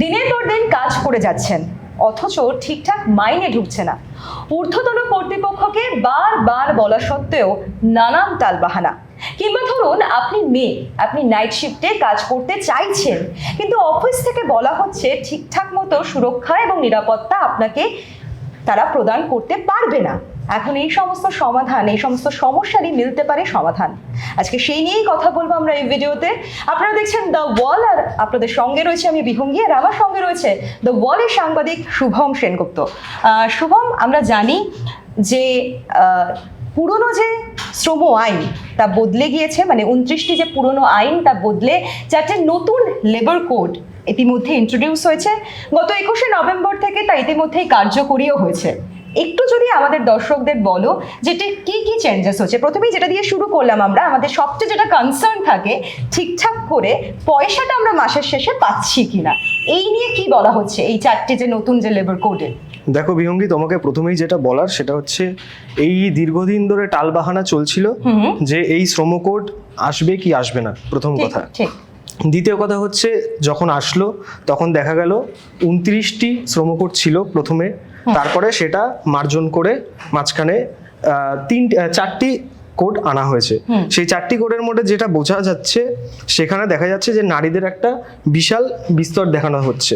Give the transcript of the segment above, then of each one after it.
দিনের পর দিন কাজ করে যাচ্ছেন, অথচ ঠিকঠাক মাইনে ঢুকছে না। ঊর্ধ্বতন কর্তৃপক্ষকে বারবার বলা সত্ত্বেও নানান টালবাহানা। কিংবা ধরুন, আপনি মেয়ে, আপনি নাইট শিফটে কাজ করতে চাইছেন, কিন্তু অফিস থেকে বলা হচ্ছে ঠিকঠাক মতো সুরক্ষা এবং নিরাপত্তা আপনাকে তারা প্রদান করতে পারবে না। এখন এই সমস্ত সমাধান, এই সমস্ত সমস্যারই মিলতে পারে সমাধান। আজকে সেই নিয়েই কথা বলব আমরা এই ভিডিওতে। আপনারা দেখছেন দ্য ওয়াল আর আপনাদের সঙ্গে রয়েছে আমি বিহঙ্গি, আর আমার সঙ্গে রয়েছে দ্য ওয়ালের সাংবাদিক শুভম সেনগুপ্ত। শুভম, আমরা জানি যে পুরনো যে শ্রম আইন, তা বদলে গিয়েছে মানে উনত্রিশটি যে পুরনো আইন, তা বদলে চারটে নতুন লেবার কোড ইতিমধ্যে ইন্ট্রোডিউস হয়েছে। গত একুশে নভেম্বর থেকে তা ইতিমধ্যেই কার্যকরীও হয়েছে। একটু যদি আমাদের দর্শকদের বলো যেটা কি কি চেঞ্জেস হচ্ছে? প্রথমেই যেটা দিয়ে শুরু করলাম আমরা আমাদের সবচেয়ে যেটা কনসার্ন থাকে ঠিকঠাক করে পয়সাটা আমরা মাসের শেষে পাচ্ছি কিনা? এই নিয়ে কি বলা হচ্ছে? এই চারটে যে নতুন যে লেবার কোডে দেখো বিহঙ্গি তোমাকে প্রথমেই যেটা বলার সেটা হচ্ছে এই দীর্ঘদিন ধরে টালবাহানা চলছিল যে এই শ্রম কোড আসবে কি আসবে না? প্রথম কথা। দ্বিতীয় কথা হচ্ছে যখন আসলো তখন দেখা গেল উনত্রিশটি শ্রম কোড ছিল প্রথমে। তারপরে সেটা মার্জন করে মাঝখানে আহ, তিন চারটি কোড আনা হয়েছে। সেই চারটি কোডের মধ্যে যেটা বোঝা যাচ্ছে সেখানে দেখা যাচ্ছে যে নারীদের একটা বিশাল বিস্তর দেখানো হচ্ছে।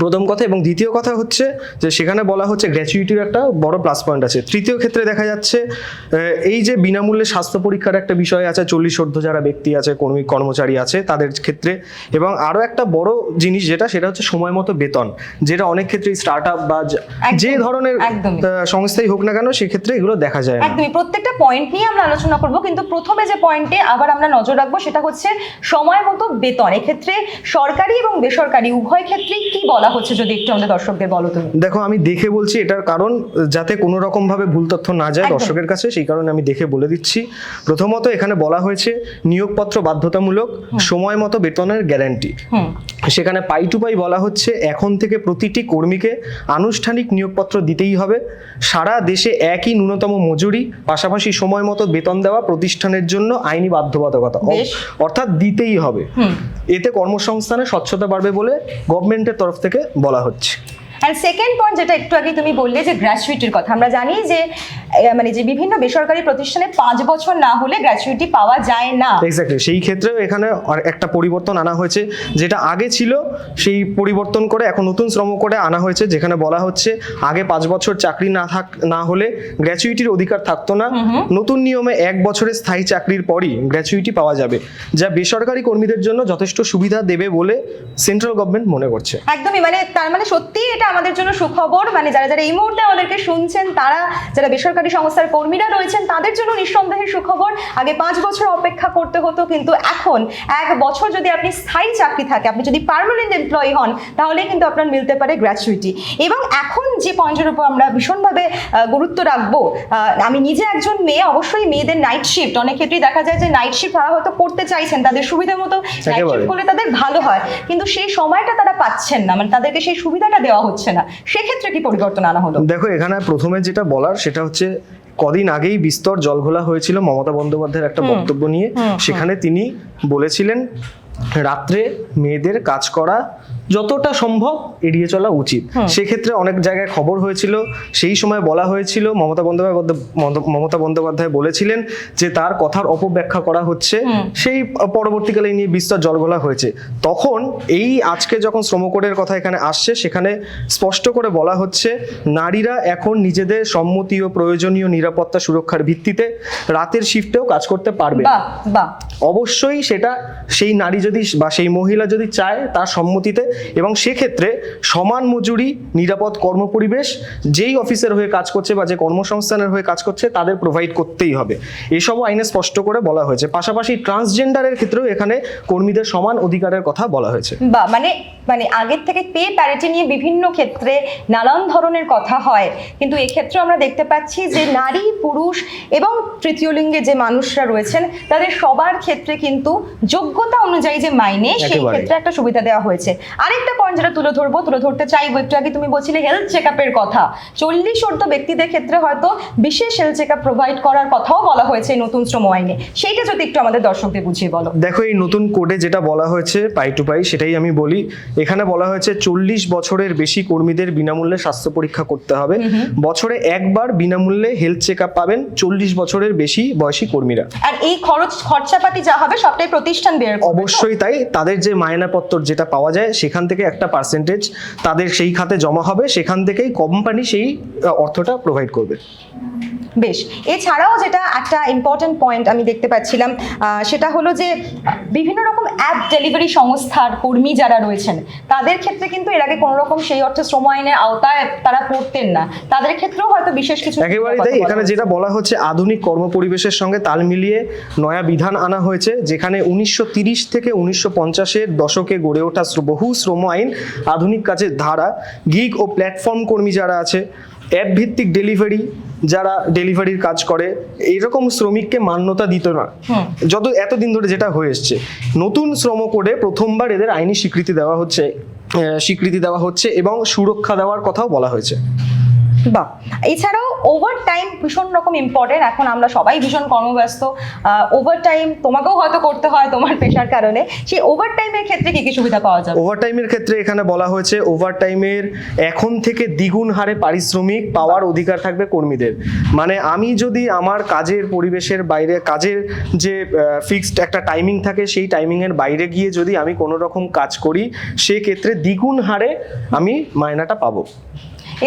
প্রথম কথা এবং দ্বিতীয় কথা হচ্ছে যে সেখানে বলা হচ্ছে গ্র্যাচুইটির একটা বড় প্লাস পয়েন্ট আছে। তৃতীয় ক্ষেত্রে দেখা যাচ্ছে এই যে বিনামূল্যে স্বাস্থ্য পরীক্ষার একটা বিষয় আছে চল্লিশ অর্ধ যারা ব্যক্তি আছে কর্মী কর্মচারী আছে তাদের ক্ষেত্রে এবং আরও একটা বড় জিনিস যেটা সেটা হচ্ছে সময় মতো বেতন যেটা অনেক ক্ষেত্রেই স্টার্ট আপ বা যে ধরনের সংস্থাই হোক না কেন সেক্ষেত্রে এগুলো দেখা যায় একদমই প্রত্যেকটা পয়েন্ট নিয়ে আমরা আলোচনা করব কিন্তু প্রথমে যে পয়েন্টে আবার আমরা নজর রাখব সেটা হচ্ছে সময় মতো বেতন। এক্ষেত্রে সরকারি এবং বেসরকারি উভয় ক্ষেত্রেই কি বলা হচ্ছে যদি একটু আমাদের দর্শকদের বলো তুমি। দেখো আমি দেখে বলছি এটার কারণ যাতে কোনো রকম ভাবে ভুল তথ্য না যায়। দর্শকের কাছে সেই কারণে আমি দেখে বলে দিচ্ছি। প্রথমত এখানে বলা হয়েছে নিয়োগপত্র বাধ্যতামূলক সময় মতো বেতনের গ্যারান্টি। সেখানে পাই টু পাই বলা হচ্ছে এখন থেকে প্রতিটি কর্মীকে আনুষ্ঠানিক নিয়োগপত্র দিতেই হবে। সারা দেশে একই ন্যূনতম মজুরি পাশাপাশি সময় মতো বেতন দেওয়া প্রতিষ্ঠানের জন্য আইনি বাধ্যবাধকতা অর্থাৎ দিতেই হবে। এতে কর্মসংস্থানে স্বচ্ছতা বাড়বে বলে গভর্নমেন্টের তরফ থেকে বলা হচ্ছে। আর সেকেন্ড পয়েন্ট যেটা একটু আগে তুমি বললে যে গ্র্যাচুইটির কথা আমরা জানি যে মানে যে বিভিন্ন বেসরকারি প্রতিষ্ঠানে পাঁচ বছর না হলে গ্র্যাচুইটি পাওয়া যায় না। এক্স্যাক্টলি সেই ক্ষেত্রেও এখানে একটা পরিবর্তন আনা হয়েছে। যেটা আগে ছিল সেই পরিবর্তন করে এখন নতুন শ্রম কোডে আনা হয়েছে যেখানে বলা হচ্ছে আগে পাঁচ বছর চাকরি না থাক না হলে গ্র্যাচুইটির অধিকার থাকতো না। নতুন নিয়মে এক বছরের স্থায়ী চাকরির পরই গ্র্যাচুইটি পাওয়া যাবে যা বেসরকারি কর্মীদের জন্য যথেষ্ট সুবিধা দেবে বলে সেন্ট্রাল গভর্নমেন্ট মনে করছে। একদমই মানে তার মানে সত্যি এটা আমাদের জন্য সুখবর। মানে যারা যারা এই মুহূর্তে আমাদেরকে শুনছেন তারা যারা বেসরকারি সংস্থার কর্মীরা রয়েছেন তাদের জন্য নিঃসন্দেহে সুখবর। আগে পাঁচ বছর অপেক্ষা করতে হতো কিন্তু এখন এক বছর যদি আপনি স্থায়ী চাকরি থাকে আপনি যদি পার্মানেন্ট এমপ্লয়ি হন তাহলে কিন্তু আপনার মিলতে পারে গ্র্যাচুইটি এবং এখন যে পয়েন্টের উপর আমরা ভীষণভাবে গুরুত্ব রাখব আমি নিজে একজন মেয়ে অবশ্যই মেয়েদের নাইট শিফট অনেক ক্ষেত্রেই দেখা যায় যে নাইট শিফট তারা হয়তো করতে চাইছেন তাদের সুবিধা মতো নাইট শিফট করলে তাদের ভালো হয় কিন্তু সেই সময়টা তারা পাচ্ছেন না মানে তাদেরকে সেই সুবিধাটা দেওয়া হচ্ছে না। সেক্ষেত্রে কি পরিবর্তন আনা হলো? দেখো এখানে প্রথমে যেটা বলার সেটা হচ্ছে কদিন আগেই বিস্তর জলঘোলা হয়েছিল মমতা বন্দ্যোপাধ্যায়ের একটা বক্তব্য নিয়ে। সেখানে তিনি বলেছিলেন রাত্রে মেয়েদের কাজ করা যতটা সম্ভব এড়িয়ে চলা উচিত। সেক্ষেত্রে অনেক জায়গায় খবর হয়েছিল সেই সময় বলা হয়েছিল মমতা বন্দ্যোপাধ্যায় মমতা বন্দ্যোপাধ্যায় বলেছিলেন যে তার কথার অপব্যাখ্যা করা হচ্ছে সেই পরবর্তীকালে নিয়ে বিস্তর জলঘোলা হয়েছে। তখন এই আজকে যখন শ্রমকোডের কথা এখানে আসছে সেখানে স্পষ্ট করে বলা হচ্ছে নারীরা এখন নিজেদের সম্মতি ও প্রয়োজনীয় নিরাপত্তা সুরক্ষার ভিত্তিতে রাতের শিফটেও কাজ করতে পারবে অবশ্যই সেটা সেই নারী যদি বা সেই মহিলা যদি চায় তার সম্মতিতে এবং সেক্ষেত্রে সমান মজুরি নিরাপদ কর্মপরিবেশ যেই অফিসের হয়ে কাজ করছে বা যে কর্মসংস্থানের হয়ে কাজ করছে তাদের প্রোভাইড করতেই হবে। এসব আইনে স্পষ্ট করে বলা হয়েছে। পাশাপাশি ট্রান্সজেন্ডারের ক্ষেত্রেও এখানে কর্মীদের সমান অধিকারের কথা বলা হয়েছে। বা মানে মানে আগের থেকে পে প্যারিটি নিয়ে বিভিন্ন ক্ষেত্রে নানান ধরনের কথা হয়। কিন্তু এক্ষেত্রে আমরা দেখতে পাচ্ছি যে নারী পুরুষ এবং তৃতীয় লিঙ্গে যে মানুষরা রয়েছেন তাদের সবার ক্ষেত্রে কিন্তু যোগ্যতা অনুযায়ী যে মাইনে সেই ক্ষেত্রে একটা সুবিধা দেওয়া হয়েছে। আরেকটা পয়েন্ট যেটা তুলে ধরবো তুলে ধরতে চাইব একটু আগে তুমি বলছিলে হেলথ চেক আপের কথা। চল্লিশ অর্ধ ব্যক্তিদের ক্ষেত্রে হয়তো বিশেষ হেলথ চেক আপ প্রোভাইড করার কথাও বলা হয়েছে এই নতুন শ্রম আইনে। সেইটা যদি একটু আমাদের দর্শকদের বুঝিয়ে বলো। দেখো এই নতুন কোডে যেটা বলা হয়েছে পাই টু পাই সেটাই আমি বলি। এখানে বলা হয়েছে চল্লিশ বছরের বেশি কর্মীদের বিনামূল্যে স্বাস্থ্য পরীক্ষা করতে হবে। বছরে একবার বিনামূল্যে হেলথ চেক আপ পাবেন চল্লিশ বছরের বেশি বয়সী কর্মীরা। আর এই খরচ খরচাপাতি যা হবে সবটাই প্রতিষ্ঠান বের অবশ্যই তাই। তাদের যে মায়নাপত্র যেটা পাওয়া যায় সেখান থেকে একটা পার্সেন্টেজ তাদের সেই খাতে জমা হবে, সেখান থেকেই কোম্পানি সেই অর্থটা প্রোভাইড করবে। বেশ, এছাড়াও যেটা একটা ইম্পর্টেন্ট পয়েন্ট আমি দেখতে পাচ্ছিলাম সেটা হলো যে বিভিন্ন রকম অ্যাপ ডেলিভারি সংস্থার কর্মী যারা রয়েছেন তাদের ক্ষেত্রে কিন্তু এর আগে কোনো রকম সেই অর্থে শ্রম আইনের আওতায় তারা পড়তেন না। তাদের ক্ষেত্রেও হয়তো বিশেষ কিছু একেবারেই তাই। এখানে যেটা বলা হচ্ছে আধুনিক কর্মপরিবেশের সঙ্গে তাল মিলিয়ে নয়া বিধান আনা হয়েছে যেখানে উনিশশো তিরিশ থেকে উনিশশো পঞ্চাশের দশকে গড়ে ওঠা বহু শ্রম আইন আধুনিক কাজের ধারা গিগ ও প্ল্যাটফর্ম কর্মী যারা আছে অ্যাপ ভিত্তিক ডেলিভারি যারা ডেলিভারির কাজ করে এইরকম শ্রমিককে মান্যতা দিত না। যত এতদিন ধরে যেটা হয়ে এসছে। নতুন শ্রম কোডে প্রথমবার এদের আইনি স্বীকৃতি দেওয়া হচ্ছে স্বীকৃতি দেওয়া হচ্ছে এবং সুরক্ষা দেওয়ার কথাও বলা হয়েছে। বা এছাড়াও ওভার টাইম ভীষণ রকম ইম্পর্টেন্ট এখন আমরা সবাই ভীষণ কর্মব্যস্ত। ওভার টাইম তোমাকেও হয়তো করতে হয় তোমার পেশার কারণে। সেই ওভার টাইমের ক্ষেত্রে কি কি সুবিধা পাওয়া যাবে? ওভারটাইমের ক্ষেত্রে এখানে বলা হয়েছে ওভারটাইমের এখন থেকে দ্বিগুণ হারে পারিশ্রমিক পাওয়ার অধিকার থাকবে কর্মীদের। মানে আমি যদি আমার কাজের পরিবেশের বাইরে, কাজের যে ফিক্সড একটা টাইমিং থাকে, সেই টাইমিংয়ের বাইরে গিয়ে যদি আমি কোনো রকম কাজ করি, সেক্ষেত্রে দ্বিগুণ হারে আমি মায়নাটা পাবো।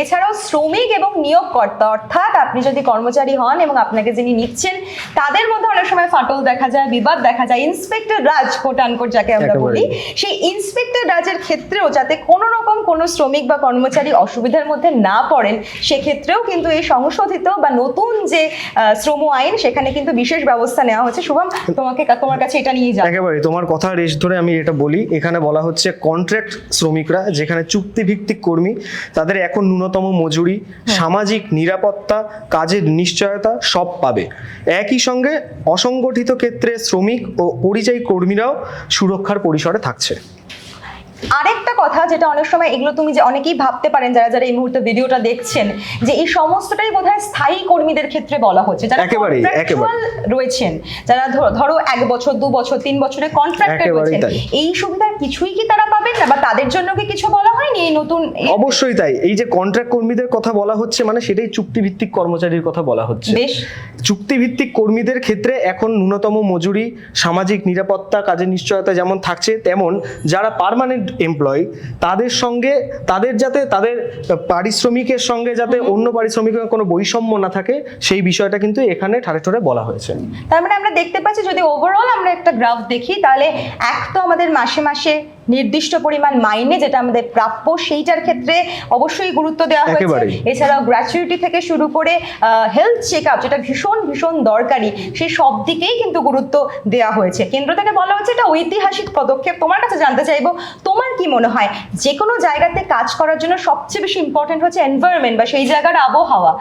এছাড়াও শ্রমিক এবং নিয়োগকর্তা অর্থাৎ আপনি যদি কর্মচারী হন এবং আপনাকে যিনি নিচ্ছেন তাদের মধ্যে অনেক সময় ফাটল দেখা যায় বিবাদ দেখা যায়। ইন্সপেক্টর রাজ কোট আনকোট যাকে আমরা বলি সেই ইন্সপেক্টর রাজের ক্ষেত্রেও যাতে কোনো রকম কোনো শ্রমিক বা কর্মচারী অসুবিধার মধ্যে না পড়েন সেক্ষেত্রেও কিন্তু এই সংশোধিত বা নতুন যে শ্রম আইন সেখানে কিন্তু বিশেষ ব্যবস্থা নেওয়া হচ্ছে। শুভম তোমাকে তোমার কাছে এটা নিয়ে যাবে একেবারে তোমার কথা রেশ ধরে আমি এটা বলি। এখানে বলা হচ্ছে কন্ট্রাক্ট শ্রমিকরা যেখানে চুক্তিভিত্তিক কর্মী তাদের এখন ন্যূনতম মজুরি সামাজিক নিরাপত্তা কাজের নিশ্চয়তা সব পাবে। একই সঙ্গে অসংগঠিত ক্ষেত্রে শ্রমিক ও পরিযায়ী কর্মীরাও সুরক্ষার পরিসরে থাকছে। আরেকটা কথা যেটা অনেক সময় এগুলো তুমি যে অনেকেই ভাবতে পারেন যারা যারা এই মুহূর্তে ভিডিওটা দেখছেন যে এই সমস্তটাই বোধহয় স্থায়ী কর্মীদের ক্ষেত্রে বলা হচ্ছে যারা একেবারে। রয়েছেন যারা ধরো- এক বছর দু বছর তিন বছরের কন্ট্রাক্টে রয়েছেন এই সুবিধার কিছুই কি তারা পাবেন না বা তাদের জন্য কি কিছু বলা হয়নি এই নতুন অবশ্যই তাই। এই যে কন্ট্রাক্ট কর্মীদের কথা বলা হচ্ছে মানে সেটাই চুক্তিভিত্তিক কর্মচারীর কথা বলা হচ্ছে। বেশ। চুক্তিভিত্তিক কর্মীদের ক্ষেত্রে এখন ন্যূনতম মজুরি সামাজিক নিরাপত্তা কাজের নিশ্চয়তা যেমন থাকছে তেমন যারা পার্মানেন্ট এমপ্লয়ি তাদের সঙ্গে তাদের যাতে তাদের পারিশ্রমিকের সঙ্গে যাতে অন্য পারিশ্রমিকের কোনো বৈষম্য না থাকে সেই বিষয়টা কিন্তু এখানে ঠারে ঠারে বলা হয়েছে। তার মানে আমরা দেখতে পাচ্ছি যদি ওভারঅল আমরা একটা গ্রাফ দেখি তাহলে এক তো আমাদের মাসে মাসে নির্দিষ্ট পরিমাণ মাইনে যেটা আমাদের প্রাপ্য সেইটার ক্ষেত্রে অবশ্যই গুরুত্ব দেওয়া হয়েছে। এছাড়াও গ্র্যাচুইটি থেকে শুরু করে হেলথ চেক আপ যেটা ভীষণ ভীষণ দরকারি সেই সব দিকেই কিন্তু গুরুত্ব দেওয়া হয়েছে। কেন্দ্র থেকে বলা হচ্ছে এটা ঐতিহাসিক পদক্ষেপ। তোমার কাছে জানতে চাইব তোমার কি মনে হয়? যে কোনো জায়গাতে কাজ করার জন্য সবচেয়ে বেশি ইম্পর্টেন্ট হচ্ছে এনভায়রনমেন্ট বা সেই জায়গার আবহাওয়া।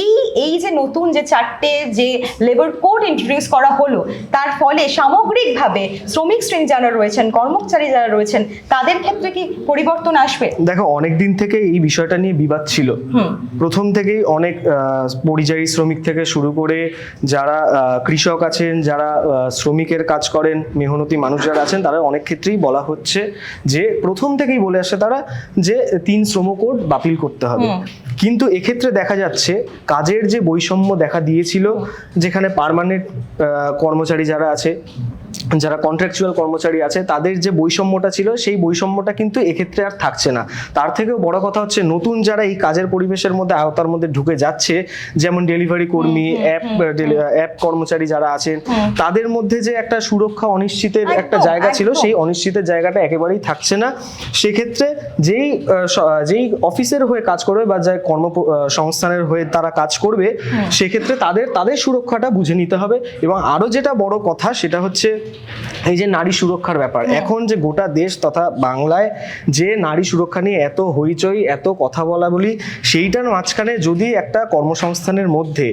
এই এই যে নতুন যে চারটে যে লেবার কোড ইন্ট্রোডিউস করা হলো তার ফলে সামগ্রিকভাবে শ্রমিক শ্রেণি যারা রয়েছেন কর্মচারী যারা রয়েছেন তাদের ক্ষেত্রে কি পরিবর্তন আসবে? দেখো অনেক দিন থেকে এই বিষয়টা নিয়ে বিবাদ ছিল। প্রথম থেকেই অনেক পরিযায়ী শ্রমিক থেকে শুরু করে যারা কৃষক আছেন যারা শ্রমিকের কাজ করেন মেহনতি মানুষ যারা আছেন তারা অনেক ক্ষেত্রেই বলা হচ্ছে যে প্রথম থেকেই বলে আসে তারা যে তিন শ্রম কোড বাতিল করতে হবে। কিন্তু এক্ষেত্রে দেখা যাচ্ছে কাজের যে বৈষম্য দেখা দিয়েছিল যেখানে পারমানেন্ট কর্মচারী যারা আছে যারা কন্ট্রাকচুয়াল কর্মচারী আছে তাদের যে বৈষম্যটা ছিল সেই বৈষম্যটা কিন্তু এক্ষেত্রে আর থাকছে না। তার থেকেও বড় কথা হচ্ছে নতুন যারা এই কাজের পরিবেশের মধ্যে আওতার মধ্যে ঢুকে যাচ্ছে যেমন ডেলিভারি কর্মী অ্যাপ অ্যাপ কর্মচারী যারা আছেন তাদের মধ্যে যে একটা সুরক্ষা অনিশ্চিতের একটা জায়গা ছিল সেই অনিশ্চিতের জায়গাটা একেবারেই থাকছে না। সেক্ষেত্রে যেই যেই অফিসের হয়ে কাজ করবে বা যাই কর্ম সংস্থানের হয়ে তারা কাজ করবে সেক্ষেত্রে তাদের তাদের সুরক্ষাটা বুঝে নিতে হবে। এবং আরও যেটা বড় কথা সেটা হচ্ছে এই যে নারী সুরক্ষার ব্যাপার এখন যে গোটা দেশ তথা বাংলায় যে নারী সুরক্ষা নিয়ে এত হইচই এত কথা বলা বলি সেইটার মাঝখানে যদি একটা কর্মসংস্থানের মধ্যে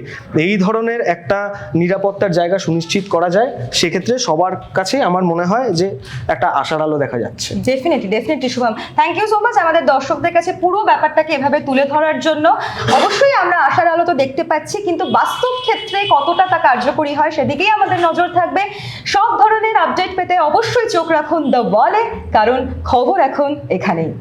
এই ধরনের একটা নিরাপত্তার জায়গা সুনিশ্চিত করা যায় সেক্ষেত্রে সবার কাছে আমার মনে হয় যে একটা আশার আলো দেখা যাচ্ছে। Definitely definitely Shubham. Thank you so much আমাদের দর্শকদের কাছে পুরো ব্যাপারটাকে এভাবে তুলে ধরার জন্য। অবশ্যই আমরা আশার আলো তো দেখতে পাচ্ছি কিন্তু বাস্তব ক্ষেত্রে কতটা তা কার্যকরী হয় সেদিকেই আমাদের নজর থাকবে। সব ধরনের আপডেট পেতে অবশ্যই চোখ রাখুন দ্য বলে কারণ খবর এখন এখানেই।